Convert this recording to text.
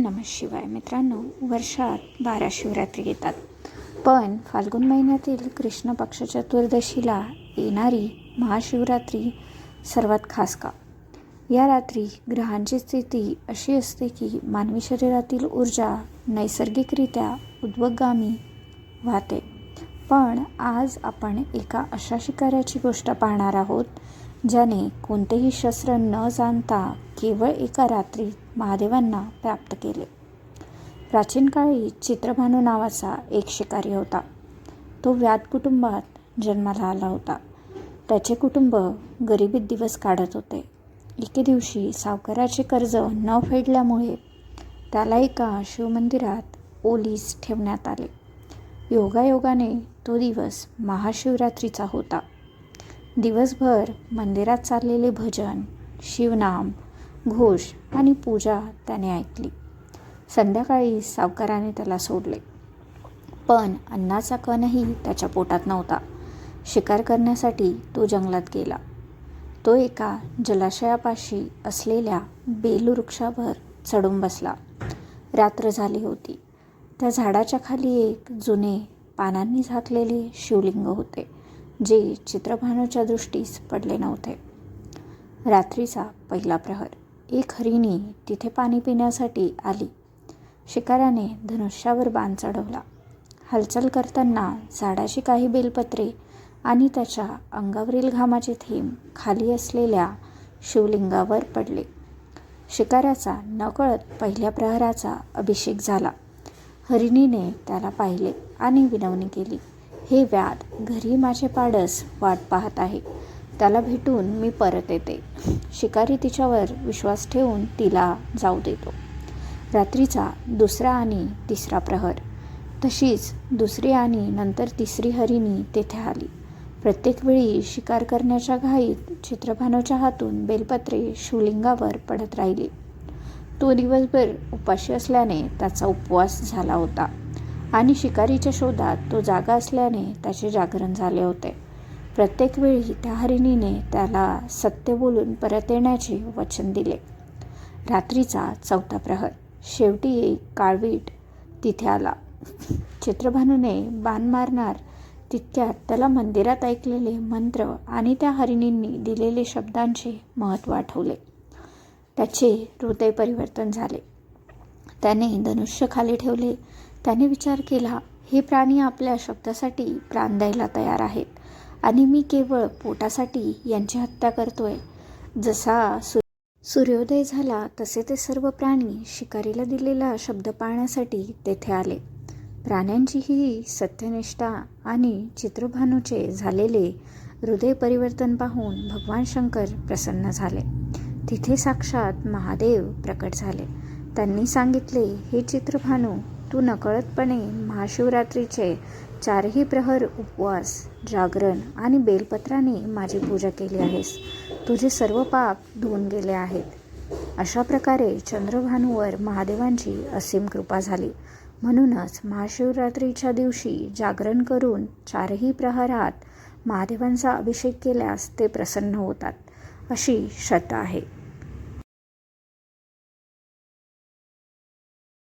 नमः शिवाय. मित्रांनो वर्षात बारा शिवरात्री येतात. पण फाल्गुन महिन्यातील कृष्ण पक्ष चतुर्दशीला येणारी महाशिवरात्री सर्वात खास का? या रात्री ग्रहांची स्थिती अशी असते की मानवी शरीरातील ऊर्जा नैसर्गिकरित्या उद्वगामी वाहते. पण आज आपण एका अशा शिकाऱ्याची गोष्ट पाहणार आहोत ज्याने कोणतेही शस्त्र न जाणता केवळ एका रात्रीत महादेवांना प्राप्त केले. प्राचीन काळी चित्रभानू नावाचा एक शिकारी होता. तो व्याध कुटुंबात जन्माला आला होता. त्याचे कुटुंब गरिबीत दिवस काढत होते. एके दिवशी सावकाराचे कर्ज न फेडल्यामुळे त्याला एका शिवमंदिरात ओलीस ठेवण्यात आले. योगायोगाने तो दिवस महाशिवरात्रीचा होता. दिवसभर मंदिरात चाललेले भजन शिवनाम घोष आणि पूजा त्याने ऐकली. संध्याकाळी सावकाराने त्याला सोडले. पण अन्नाचा कणही त्याच्या पोटात नव्हता. शिकार करण्यासाठी तो जंगलात गेला. तो एका जलाशयापाशी असलेल्या बेलवृक्षावर चढून बसला. रात्र झाली होती. त्या झाडाच्या खाली एक जुने पानांनी झाकलेले शिवलिंग होते. जे चित्रभानूच्या दृष्टीस पडले नव्हते. रात्रीचा पहिला प्रहर. एक हरिणी तिथे पाणी पिण्यासाठी आली. शिकाऱ्याने धनुष्यावर बाण चढवला. हालचाल करताना झाडाची काही बेलपत्रे आणि त्याच्या अंगावरील घामाचे थेंब खाली असलेल्या शिवलिंगावर पडले. शिकाऱ्याचा नकळत पहिल्या प्रहराचा अभिषेक झाला. हरिणीने त्याला पाहिले आणि विनवणी केली. हे व्याध घरी माझे पाडस वाट पाहत आहे. त्याला भेटून मी परत येते. शिकारी तिच्यावर विश्वास ठेवून तिला जाऊ देतो. रात्रीचा दुसरा आणि तिसरा प्रहर. तशीच दुसरी आणि नंतर तिसरी हरिणी तेथे आली. प्रत्येक वेळी शिकार करण्याच्या घाईत चित्रभानूच्या हातून बेलपत्रे शिवलिंगावर पडत राहिली. तो दिवसभर उपाशी असल्याने त्याचा उपवास झाला होता. आणि शिकारीच्या शोधात तो जागा असल्याने त्याचे जागरण झाले होते. प्रत्येक वेळी त्या हरिणीने त्याला सत्य बोलून परत येण्याचे वचन दिले. रात्रीचा चौथा प्रहर. शेवटी एक काळवीट तिथे आला. चित्रभानूने बाण मारणार तितक्यात त्याला मंदिरात ऐकलेले मंत्र आणि त्या हरिणींनी दिलेले शब्दांचे महत्त्व आठवले. त्याचे हृदय परिवर्तन झाले. त्याने धनुष्य खाली ठेवले त्याने विचार केला हे प्राणी आपल्या शब्दासाठी प्राण द्यायला तयार आहेत आणि मी केवळ पोटासाठी यांची हत्या करतोय. जसा सूर्य सूर्योदय झाला तसे ते सर्व प्राणी शिकारीला दिलेला शब्द पाळण्यासाठी तेथे आले. प्राण्यांची ही सत्यनिष्ठा आणि चित्रभानूचे झालेले हृदय परिवर्तन पाहून भगवान शंकर प्रसन्न झाले. तिथे साक्षात महादेव प्रकट झाले. त्यांनी सांगितले हे चित्रभानू तू नकळतपणे महाशिवरात्रीचे चारही प्रहर उपवास जागरण आणि बेलपत्राने माझी पूजा केली आहेस. तुझे सर्व पाप धुवून गेले आहेत. अशा प्रकारे चंद्रभानूवर महादेवांची असीम कृपा झाली. म्हणूनच महाशिवरात्रीच्या दिवशी जागरण करून चारही प्रहरात महादेवांचा अभिषेक केल्यास ते प्रसन्न होतात अशी श्रद्धा आहे.